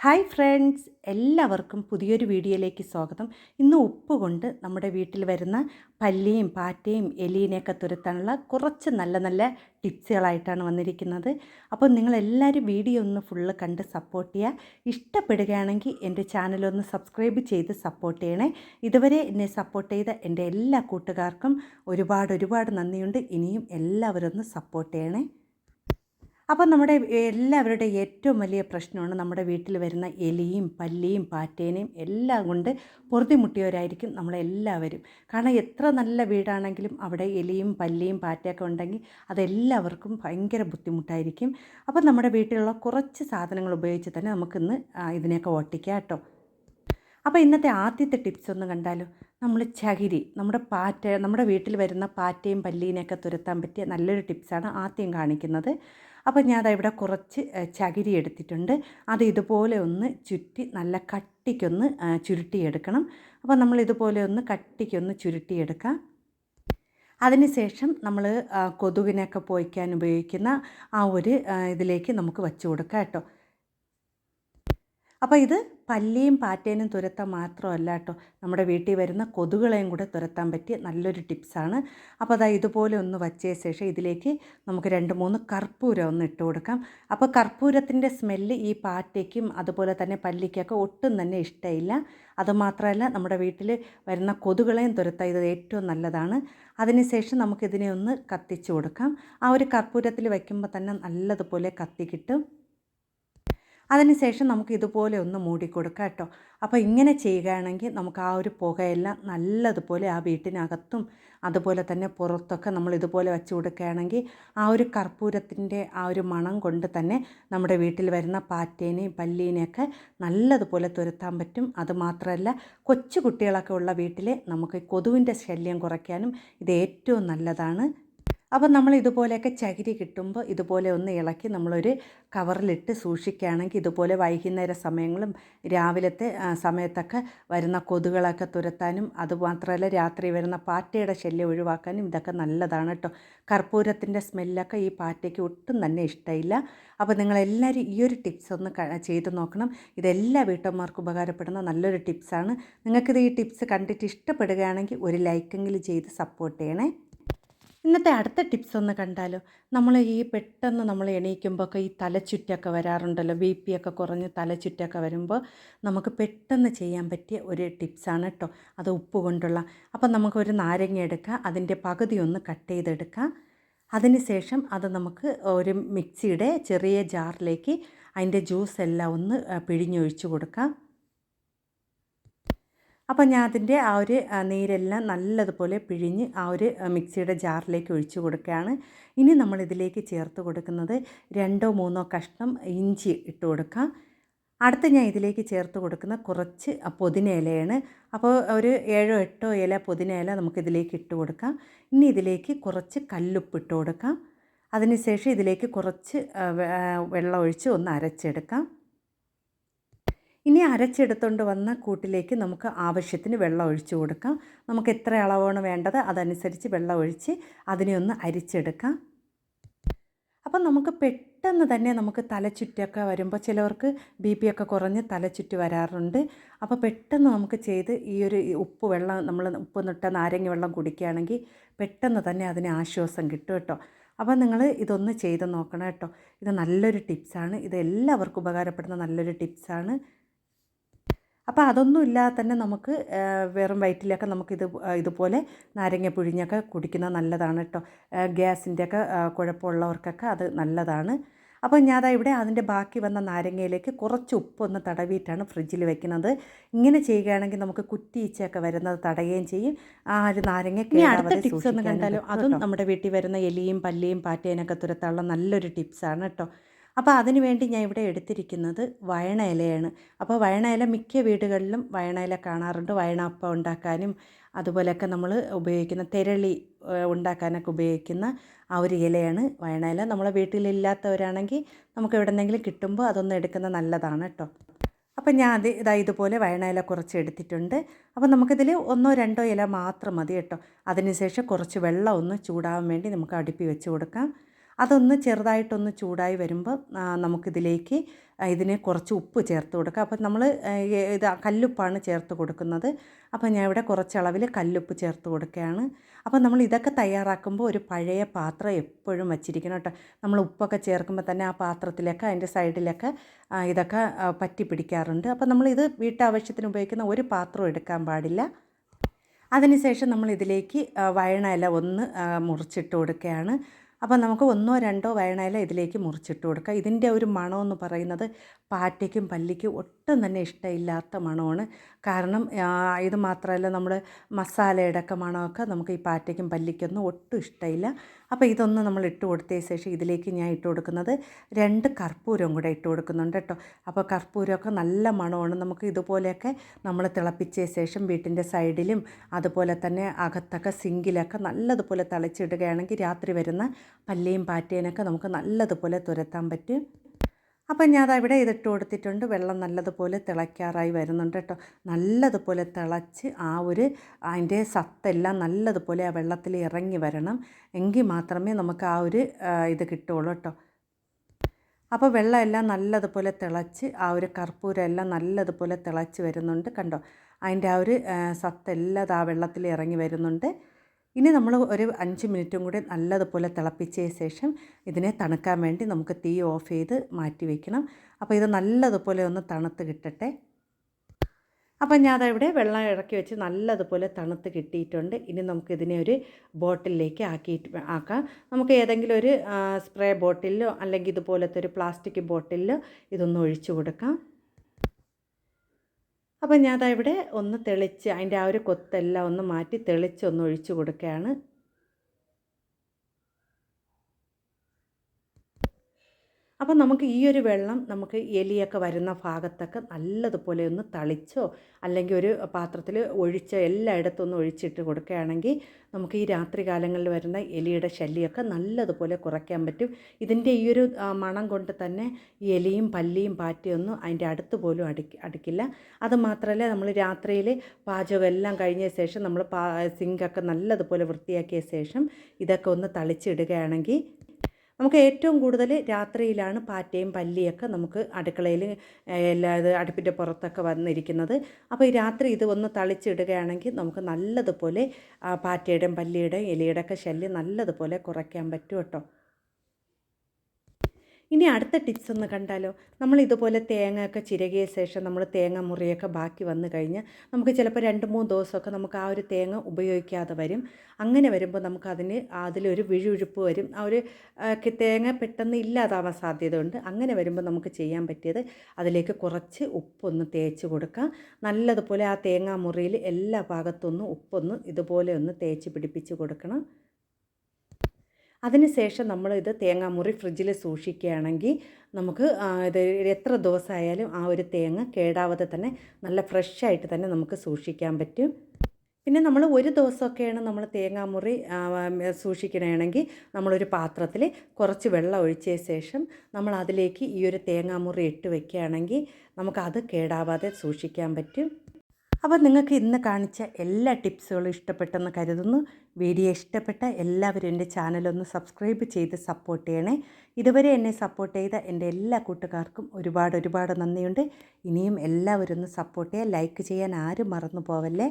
Hi friends എല്ലാവർക്കും പുതിയൊരു വീഡിയോയിലേക്ക് സ്വാഗതം. ഇന്ന് ഉപ്പ് കൊണ്ട് നമ്മുടെ വീട്ടിൽ വരുന്ന പല്ലിയും പാറ്റയും എലീനെയൊക്കെ തുരത്താനുള്ള കുറച്ച് നല്ല നല്ല ടിപ്സുകളായിട്ടാണ് വന്നിരിക്കുന്നത്. അപ്പോൾ നിങ്ങളെല്ലാവരും വീഡിയോ ഒന്ന് ഫുള്ള് കണ്ട് സപ്പോർട്ട് ചെയ്യുക. ഇഷ്ടപ്പെടുകയാണെങ്കിൽ എന്റെ ചാനലൊന്ന് സബ്സ്ക്രൈബ് ചെയ്ത് സപ്പോർട്ട് ചെയ്യണേ. ഇതുവരെ എന്നെ സപ്പോർട്ട് ചെയ്ത എന്റെ എല്ലാ കൂട്ടുകാർക്കും ഒരുപാട് ഒരുപാട് നന്ദിയുണ്ട്. ഇനിയും എല്ലാവരും ഒന്ന് സപ്പോർട്ട് ചെയ്യണേ. അപ്പോൾ നമ്മുടെ എല്ലാവരുടെയും ഏറ്റവും വലിയ പ്രശ്നമാണ് നമ്മുടെ വീട്ടിൽ വരുന്ന എലിയും പല്ലിയും പാറ്റേനെയും എല്ലാം കൊണ്ട് പൊറുതിമുട്ടിയവരായിരിക്കും നമ്മളെല്ലാവരും. കാരണം എത്ര നല്ല വീടാണെങ്കിലും അവിടെ എലിയും പല്ലിയും പാറ്റയൊക്കെ ഉണ്ടെങ്കിൽ അതെല്ലാവർക്കും ഭയങ്കര ബുദ്ധിമുട്ടായിരിക്കും. അപ്പോൾ നമ്മുടെ വീട്ടിലുള്ള കുറച്ച് സാധനങ്ങൾ ഉപയോഗിച്ച് തന്നെ നമുക്കിന്ന് ഇതിനെയൊക്കെ ഓട്ടിക്കാം കേട്ടോ. അപ്പോൾ ഇന്നത്തെ ആദ്യത്തെ ടിപ്സ് ഒന്ന് കണ്ടാലോ? നമ്മൾ ചകിരി നമ്മുടെ പാറ്റ നമ്മുടെ വീട്ടിൽ വരുന്ന പാറ്റയും പല്ലീനെയൊക്കെ തുരത്താൻ പറ്റിയ നല്ലൊരു ടിപ്സാണ് ആദ്യം കാണിക്കുന്നത്. അപ്പോൾ ഞാൻ ഇവിടെ കുറച്ച് ചകിരി എടുത്തിട്ടുണ്ട്. അത് ഇതുപോലെ ഒന്ന് ചുറ്റി നല്ല കട്ടിക്കൊന്ന് ചുരുട്ടിയെടുക്കണം. അപ്പോൾ നമ്മൾ ഇതുപോലെ ഒന്ന് കട്ടിക്കൊന്ന് ചുരുട്ടിയെടുക്കാം. അതിനുശേഷം നമ്മൾ കൊതുകിനെയൊക്കെ പോയിക്കാൻ ഉപയോഗിക്കുന്ന ആ ഒരു ഇതിലേക്ക് നമുക്ക് വച്ചു കൊടുക്കാം കേട്ടോ. അപ്പോൾ ഇത് പല്ലിയും പാറ്റേനും തുരത്താൻ മാത്രമല്ല കേട്ടോ നമ്മുടെ വീട്ടിൽ വരുന്ന കൊതുകളെയും കൂടെ തുരത്താൻ പറ്റിയ നല്ലൊരു ടിപ്സാണ് അപ്പോൾ അതാ ഇതുപോലെ ഒന്ന് വച്ച ശേഷം ഇതിലേക്ക് നമുക്ക് രണ്ട് മൂന്ന് കർപ്പൂരം ഒന്ന് ഇട്ട് കൊടുക്കാം. അപ്പോൾ കർപ്പൂരത്തിന്റെ സ്മെല്ല് ഈ പാറ്റയ്ക്കും അതുപോലെ തന്നെ പല്ലിക്കൊക്കെ ഒട്ടും തന്നെ ഇഷ്ടമില്ല അതുമാത്രമല്ല നമ്മുടെ വീട്ടിൽ വരുന്ന കൊതുകളെയും തുരത്താൻ ഇത് ഏറ്റവും നല്ലതാണ്. അതിനുശേഷം നമുക്കിതിനെ ഒന്ന് കത്തിച്ച് കൊടുക്കാം. ആ ഒരു കർപ്പൂരത്തിൽ വയ്ക്കുമ്പോൾ തന്നെ നല്ലതുപോലെ കത്തി കിട്ടും. അതിനുശേഷം നമുക്ക് ഇതുപോലെ ഒന്ന് മൂടിക്കൊടുക്കാം കേട്ടോ. അപ്പോൾ ഇങ്ങനെ ചെയ്യുകയാണെങ്കിൽ നമുക്ക് ആ ഒരു പുകയെല്ലാം നല്ലതുപോലെ ആ വീട്ടിനകത്തും അതുപോലെ തന്നെ പുറത്തൊക്കെ നമ്മൾ ഇതുപോലെ വെച്ച് കൊടുക്കുകയാണെങ്കിൽ ആ ഒരു കർപ്പൂരത്തിന്റെ ആ ഒരു മണം കൊണ്ട് തന്നെ നമ്മുടെ വീട്ടിൽ വരുന്ന പാറ്റേനെയും പല്ലീനെയൊക്കെ നല്ലതുപോലെ തുരത്താൻ പറ്റും. അതുമാത്രമല്ല കൊച്ചു കുട്ടികളൊക്കെ ഉള്ള വീട്ടിൽ നമുക്ക് കൊതുവിന്റെ ശല്യം കുറയ്ക്കാനും ഇത് ഏറ്റവും നല്ലതാണ്. അപ്പോൾ നമ്മൾ ഇതുപോലെയൊക്കെ ചകിരി കിട്ടുമ്പോൾ ഇതുപോലെ ഒന്ന് ഇളക്കി നമ്മളൊരു കവറിലിട്ട് സൂക്ഷിക്കുകയാണെങ്കിൽ ഇതുപോലെ വൈകുന്നേര സമയങ്ങളും രാവിലത്തെ സമയത്തൊക്കെ വരുന്ന കൊതുകളൊക്കെ തുരത്താനും അതുമാത്രമല്ല രാത്രി വരുന്ന പാറ്റയുടെ ശല്യം ഒഴിവാക്കാനും ഇതൊക്കെ നല്ലതാണ് കേട്ടോ. കർപ്പൂരത്തിന്റെ സ്മെല്ലൊക്കെ ഈ പാറ്റയ്ക്ക് ഒട്ടും തന്നെ ഇഷ്ടമില്ല അപ്പോൾ നിങ്ങളെല്ലാവരും ഈ ഒരു ടിപ്സ് ഒന്ന് ചെയ്ത് നോക്കണം. ഇതെല്ലാ വീട്ടമ്മമാർക്കും ഉപകാരപ്പെടുന്ന നല്ലൊരു ടിപ്സാണ്. നിങ്ങൾക്കിത് ഈ ടിപ്സ് കണ്ടിട്ട് ഇഷ്ടപ്പെടുകയാണെങ്കിൽ ഒരു ലൈക്കെങ്കിലും ചെയ്ത് സപ്പോർട്ട് ചെയ്യണേ. ഇന്നത്തെ അടുത്ത ടിപ്സ് ഒന്ന് കണ്ടാലോ? നമ്മൾ ഈ പെട്ടെന്ന് നമ്മൾ എണീക്കുമ്പോഴൊക്കെ ഈ തലച്ചുറ്റൊക്കെ വരാറുണ്ടല്ലോ. ബി പി ഒക്കെ കുറഞ്ഞ് തലച്ചുറ്റൊക്കെ വരുമ്പോൾ നമുക്ക് പെട്ടെന്ന് ചെയ്യാൻ പറ്റിയ ഒരു ടിപ്സാണ് കേട്ടോ അത് ഉപ്പ് കൊണ്ടുള്ള. അപ്പം നമുക്കൊരു നാരങ്ങ എടുക്കുക അതിന്റെ പകുതി ഒന്ന് കട്ട് ചെയ്തെടുക്കുക അതിന് ശേഷം അത് നമുക്ക് ഒരു മിക്സിയുടെ ചെറിയ ജാറിലേക്ക് അതിന്റെ ജ്യൂസ് എല്ലാം ഒന്ന് പിഴിഞ്ഞൊഴിച്ച് കൊടുക്കാം. അപ്പോൾ ഞാൻ അതിന്റെ ആ ഒരു നീരെല്ലാം നല്ലതുപോലെ പിഴിഞ്ഞ് ആ ഒരു മിക്സിയുടെ ജാറിലേക്ക് ഒഴിച്ച് കൊടുക്കുകയാണ്. ഇനി നമ്മൾ ഇതിലേക്ക് ചേർത്ത് കൊടുക്കുന്നത് രണ്ടോ മൂന്നോ കഷ്ണം ഇഞ്ചി ഇട്ട് കൊടുക്കാം. അടുത്ത് ഞാൻ ഇതിലേക്ക് ചേർത്ത് കൊടുക്കുന്ന കുറച്ച് പുതിന ഇലയാണ്. അപ്പോൾ ഒരു ഏഴോ എട്ടോ ഇല പുതിന ഇല നമുക്കിതിലേക്ക് ഇട്ട് കൊടുക്കാം. ഇനി ഇതിലേക്ക് കുറച്ച് കല്ലുപ്പ് ഇട്ട് കൊടുക്കാം. അതിനുശേഷം ഇതിലേക്ക് കുറച്ച് വെള്ളം ഒഴിച്ച് ഒന്ന് അരച്ചെടുക്കാം. ഇനി അരച്ചെടുത്തുകൊണ്ട് വന്ന കൂട്ടിലേക്ക് നമുക്ക് ആവശ്യത്തിന് വെള്ളം ഒഴിച്ചു കൊടുക്കാം. നമുക്ക് എത്ര അളവാണ് വേണ്ടത് അതനുസരിച്ച് വെള്ളം ഒഴിച്ച് അതിനെ ഒന്ന് അരിച്ചെടുക്കാം. അപ്പം നമുക്ക് പെട്ടെന്ന് തന്നെ നമുക്ക് തലച്ചുറ്റൊക്കെ വരുമ്പോൾ ചിലവർക്ക് ബി പി ഒക്കെ കുറഞ്ഞ് തലച്ചുറ്റ് വരാറുണ്ട്. അപ്പോൾ പെട്ടെന്ന് നമുക്ക് ചെയ്ത് ഈ ഒരു ഉപ്പ് വെള്ളം നമ്മൾ ഉപ്പ് നിട്ട നാരങ്ങ വെള്ളം കുടിക്കുകയാണെങ്കിൽ പെട്ടെന്ന് തന്നെ അതിന് ആശ്വാസം കിട്ടും കേട്ടോ. അപ്പോൾ നിങ്ങൾ ഇതൊന്ന് ചെയ്ത് നോക്കണം കേട്ടോ. ഇത് നല്ലൊരു ടിപ്സാണ്. ഇത് എല്ലാവർക്കും ഉപകാരപ്പെടുന്ന നല്ലൊരു ടിപ്സാണ്. അപ്പോൾ അതൊന്നും ഇല്ലാതെ തന്നെ നമുക്ക് വെറും വയറ്റിലൊക്കെ നമുക്കിത് ഇതുപോലെ നാരങ്ങ പുഴിഞ്ഞൊക്കെ കുടിക്കുന്നത് നല്ലതാണ് കേട്ടോ ഗ്യാസിന്റെയൊക്കെ കുഴപ്പമുള്ളവർക്കൊക്കെ അത് നല്ലതാണ്. അപ്പോൾ ഞാൻ അതാ ഇവിടെ അതിന്റെ ബാക്കി വന്ന നാരങ്ങയിലേക്ക് കുറച്ച് ഉപ്പൊന്ന് തടവിയിട്ടാണ് ഫ്രിഡ്ജിൽ വെക്കുന്നത്. ഇങ്ങനെ ചെയ്യുകയാണെങ്കിൽ നമുക്ക് കുറ്റിയിച്ചയൊക്കെ വരുന്നത് തടയുകയും ചെയ്യും. ആ ഒരു നാരങ്ങ അടുത്ത ടിപ്സ് ഒന്ന് കണ്ടാലോ? അതും നമ്മുടെ വീട്ടിൽ വരുന്ന എലിയും പല്ലിയും പാറ്റേനൊക്കെ തുരത്താനുള്ള നല്ലൊരു ടിപ്സാണ് കേട്ടോ അപ്പോൾ അതിനുവേണ്ടി ഞാൻ ഇവിടെ എടുത്തിരിക്കുന്നത് വയണ ഇലയാണ്. അപ്പോൾ വയണ ഇല മിക്ക വീടുകളിലും വയണ ഇല കാണാറുണ്ട്. വയണപ്പം ഉണ്ടാക്കാനും അതുപോലെയൊക്കെ നമ്മൾ ഉപയോഗിക്കുന്ന തെരളി ഉണ്ടാക്കാനൊക്കെ ഉപയോഗിക്കുന്ന ആ ഒരു ഇലയാണ് വയണ ഇല. നമ്മളെ വീട്ടിലില്ലാത്തവരാണെങ്കിൽ നമുക്ക് എവിടെ എവിടെന്നെങ്കിലും കിട്ടുമ്പോൾ അതൊന്നും എടുക്കുന്നത് നല്ലതാണ് കേട്ടോ. അപ്പം ഞാൻ അത് ഇതാ ഇതുപോലെ വയണ ഇല കുറച്ച് എടുത്തിട്ടുണ്ട്. അപ്പോൾ നമുക്കിതിൽ ഒന്നോ രണ്ടോ ഇല മാത്രം മതി കേട്ടോ. അതിനുശേഷം കുറച്ച് വെള്ളം ഒന്ന് ചൂടാവാൻ വേണ്ടി നമുക്ക് അടുപ്പി വെച്ച് കൊടുക്കാം. അതൊന്ന് ചെറുതായിട്ടൊന്ന് ചൂടായി വരുമ്പോൾ നമുക്കിതിലേക്ക് ഇതിന് കുറച്ച് ഉപ്പ് ചേർത്ത് കൊടുക്കുക അപ്പോൾ നമ്മൾ ഇത് കല്ലുപ്പാണ് ചേർത്ത് കൊടുക്കുന്നത്. അപ്പോൾ ഞാൻ ഇവിടെ കുറച്ചളവിൽ കല്ലുപ്പ് ചേർത്ത് കൊടുക്കുകയാണ്. അപ്പോൾ നമ്മൾ ഇതൊക്കെ തയ്യാറാക്കുമ്പോൾ ഒരു പഴയ പാത്രം എപ്പോഴും വച്ചിരിക്കണം കേട്ടോ. നമ്മൾ ഉപ്പൊക്കെ ചേർക്കുമ്പോൾ തന്നെ ആ പാത്രത്തിലൊക്കെ അതിന്റെ സൈഡിലൊക്കെ ഇതൊക്കെ പറ്റി പിടിക്കാറുണ്ട്. അപ്പോൾ നമ്മളിത് വീട്ടാവശ്യത്തിന് ഉപയോഗിക്കുന്ന ഒരു പാത്രം എടുക്കാൻ പാടില്ല. അതിനുശേഷം നമ്മൾ ഇതിലേക്ക് വയണ ഇല ഒന്ന് മുറിച്ചിട്ട് കൊടുക്കുകയാണ്. അപ്പോൾ നമുക്ക് ഒന്നോ രണ്ടോ വയണയില ഇതിലേക്ക് മുറിച്ചിട്ട് കൊടുക്കുക ഇതിന്റെ ഒരു മണമെന്ന് പറയുന്നത് പാറ്റയ്ക്കും പല്ലിക്കും ഒട്ടും തന്നെ ഇഷ്ടമില്ലാത്ത മണമാണ്. കാരണം ഇത് മാത്രമല്ല നമ്മൾ മസാലയുടെ ഒക്കെ മണമൊക്കെ നമുക്ക് ഈ പാറ്റയ്ക്കും പല്ലിക്കൊന്നും ഒട്ടും ഇഷ്ടമില്ല. അപ്പോൾ ഇതൊന്ന് നമ്മൾ ഇട്ട് കൊടുത്തതിന് ശേഷം ഇതിലേക്ക് ഞാൻ ഇട്ട് കൊടുക്കുന്നത് രണ്ട് കർപ്പൂരം കൂടെ ഇട്ട് കൊടുക്കുന്നുണ്ട് കേട്ടോ. അപ്പോൾ കർപ്പൂരമൊക്കെ നല്ല മണമാണ്. നമുക്ക് ഇതുപോലെയൊക്കെ നമ്മൾ തിളപ്പിച്ച ശേഷം വീട്ടിന്റെ സൈഡിലും അതുപോലെ തന്നെ അകത്തൊക്കെ സിങ്കിലൊക്കെ നല്ലതുപോലെ തളിച്ചിടുകയാണെങ്കിൽ രാത്രി വരുന്ന പല്ലേയും പാറ്റേനൊക്കെ നമുക്ക് നല്ലതുപോലെ തുരത്താൻ പറ്റും. അപ്പം ഞാൻ ഇവിടെ ഇതിട്ട് കൊടുത്തിട്ടുണ്ട്. വെള്ളം നല്ലതുപോലെ തിളയ്ക്കാറായി വരുന്നുണ്ട് കേട്ടോ. നല്ലതുപോലെ തിളച്ച് ആ ഒരു അതിന്റെ സത്തെല്ലാം നല്ലതുപോലെ ആ വെള്ളത്തിൽ ഇറങ്ങി വരണം. എങ്കിൽ മാത്രമേ നമുക്ക് ആ ഒരു ഇത് കിട്ടുള്ളൂ കേട്ടോ. അപ്പോൾ വെള്ളമെല്ലാം നല്ലതുപോലെ തിളച്ച് ആ ഒരു കർപ്പൂരം എല്ലാം നല്ലതുപോലെ തിളച്ച് വരുന്നുണ്ട് കണ്ടോ. അതിന്റെ ആ ഒരു സത്തെല്ലാം ആ വെള്ളത്തിൽ ഇറങ്ങി വരുന്നുണ്ട്. ഇനി നമ്മൾ ഒരു അഞ്ച് മിനിറ്റും കൂടി നല്ലതുപോലെ തിളപ്പിച്ച ശേഷം ഇതിനെ തണുക്കാൻ വേണ്ടി നമുക്ക് തീ ഓഫ് ചെയ്ത് മാറ്റി വയ്ക്കണം അപ്പോൾ ഇത് നല്ലതുപോലെ ഒന്ന് തണുത്ത് കിട്ടട്ടെ. അപ്പം ഞാൻ ഇവിടെ വെള്ളം ഇറക്കി വെച്ച് നല്ലതുപോലെ തണുത്ത് കിട്ടിയിട്ടുണ്ട്. ഇനി നമുക്ക് ഇതിനെ ഒരു ബോട്ടിലേക്ക് ആക്കിയിട്ട് ആക്കാം. നമുക്ക് ഏതെങ്കിലും ഒരു സ്പ്രേ ബോട്ടിലോ അല്ലെങ്കിൽ ഇതുപോലത്തെ ഒരു പ്ലാസ്റ്റിക് ബോട്ടിലോ ഇതൊന്ന് ഒഴിച്ചു കൊടുക്കാം. അപ്പം ഞാൻ ഇവിടെ ഒന്ന് തെളിച്ച് അതിന്റെ ആ ഒരു കൊത്തെല്ലാം ഒന്ന് മാറ്റി തെളിച്ചൊന്ന് ഒഴിച്ചു കൊടുക്കുകയാണ്. അപ്പം നമുക്ക് ഈ ഒരു വെള്ളം നമുക്ക് എലിയൊക്കെ വരുന്ന ഭാഗത്തൊക്കെ നല്ലതുപോലെ ഒന്ന് തളിച്ചോ അല്ലെങ്കിൽ ഒരു പാത്രത്തിൽ ഒഴിച്ച് എല്ലായിടത്തും ഒന്ന് ഒഴിച്ചിട്ട് കൊടുക്കുകയാണെങ്കിൽ നമുക്ക് ഈ രാത്രി കാലങ്ങളിൽ വരുന്ന എലിയുടെ ശല്യമൊക്കെ നല്ലതുപോലെ കുറയ്ക്കാൻ പറ്റും. ഇതിന്റെ ഈ ഒരു മണം കൊണ്ട് തന്നെ ഈ എലിയും പല്ലിയും പാറ്റിയൊന്നും അതിന്റെ അടുത്ത് പോലും അടി അടിക്കില്ല. അത് മാത്രമല്ല നമ്മൾ രാത്രിയിൽ പാചകം എല്ലാം കഴിഞ്ഞ ശേഷം നമ്മൾ പാ സിങ്കൊക്കെ നല്ലതുപോലെ വൃത്തിയാക്കിയ ശേഷം ഇതൊക്കെ ഒന്ന് തളിച്ചിടുകയാണെങ്കിൽ നമുക്ക് ഏറ്റവും കൂടുതൽ രാത്രിയിലാണ് പാറ്റയും പല്ലിയൊക്കെ നമുക്ക് അടുക്കളയിൽ എല്ലാ ഇത് അടുപ്പിന്റെ പുറത്തൊക്കെ വന്നിരിക്കുന്നത്. അപ്പോൾ ഈ രാത്രി ഇത് ഒന്ന് തളിച്ചിടുകയാണെങ്കിൽ നമുക്ക് നല്ലതുപോലെ പാറ്റയുടെയും പല്ലിയുടെയും ഇലയുടെയൊക്കെ ശല്യം നല്ലതുപോലെ കുറയ്ക്കാൻ പറ്റും കേട്ടോ. ഇനി അടുത്ത ടിപ്സ് ഒന്ന് കണ്ടാലോ? നമ്മൾ ഇതുപോലെ തേങ്ങയൊക്കെ ചിരകിയ ശേഷം നമ്മൾ തേങ്ങ മുറിയൊക്കെ ബാക്കി വന്നു കഴിഞ്ഞാൽ നമുക്ക് ചിലപ്പോൾ രണ്ട് മൂന്ന് ദിവസമൊക്കെ നമുക്ക് ആ ഒരു തേങ്ങ ഉപയോഗിക്കാതെ വരും. അങ്ങനെ വരുമ്പോൾ നമുക്കതിന് അതിലൊരു വിഴുവിഴുപ്പ് വരും. ആ ഒരു തേങ്ങ പെട്ടെന്ന് ഇല്ലാതാവാൻ സാധ്യതയുണ്ട്. അങ്ങനെ വരുമ്പോൾ നമുക്ക് ചെയ്യാൻ പറ്റിയത് അതിലേക്ക് കുറച്ച് ഉപ്പൊന്ന് തേച്ച് കൊടുക്കാം. നല്ലതുപോലെ ആ തേങ്ങാ മുറിയിൽ എല്ലാ ഭാഗത്തൊന്നും ഉപ്പൊന്ന് ഇതുപോലെ ഒന്ന് തേച്ച് പിടിപ്പിച്ച് കൊടുക്കണം. അതിനുശേഷം നമ്മൾ ഇത് തേങ്ങാമുറി ഫ്രിഡ്ജിൽ സൂക്ഷിക്കുകയാണെങ്കിൽ നമുക്ക് ഇത് എത്ര ദിവസമായാലും ആ ഒരു തേങ്ങ കേടാവാതെ തന്നെ നല്ല ഫ്രഷായിട്ട് തന്നെ നമുക്ക് സൂക്ഷിക്കാൻ പറ്റും. പിന്നെ നമ്മൾ ഒരു ദിവസമൊക്കെയാണ് നമ്മൾ തേങ്ങാമുറി സൂക്ഷിക്കണമെങ്കിൽ നമ്മളൊരു പാത്രത്തിൽ കുറച്ച് വെള്ളം ഒഴിച്ചതിന് ശേഷം നമ്മൾ അതിലേക്ക് ഈ ഒരു തേങ്ങാമുറി ഇട്ട് വയ്ക്കുകയാണെങ്കിൽ നമുക്കത് കേടാവാതെ സൂക്ഷിക്കാൻ പറ്റും. അപ്പോൾ നിങ്ങൾക്ക് ഇന്ന് കാണിച്ച എല്ലാ ടിപ്സുകളും ഇഷ്ടപ്പെട്ടെന്ന് കരുതുന്നു. വീഡിയോ ഇഷ്ടപ്പെട്ട എല്ലാവരും എന്റെ ചാനലൊന്ന് സബ്സ്ക്രൈബ് ചെയ്ത് സപ്പോർട്ട് ചെയ്യണേ. ഇതുവരെ എന്നെ സപ്പോർട്ട് ചെയ്ത എന്റെ എല്ലാ കൂട്ടുകാർക്കും ഒരുപാട് ഒരുപാട് നന്ദിയുണ്ട്. ഇനിയും എല്ലാവരും ഒന്ന് സപ്പോർട്ട് ചെയ്യുക ലൈക്ക് ചെയ്യാൻ ആരും മറന്നു പോവല്ലേ?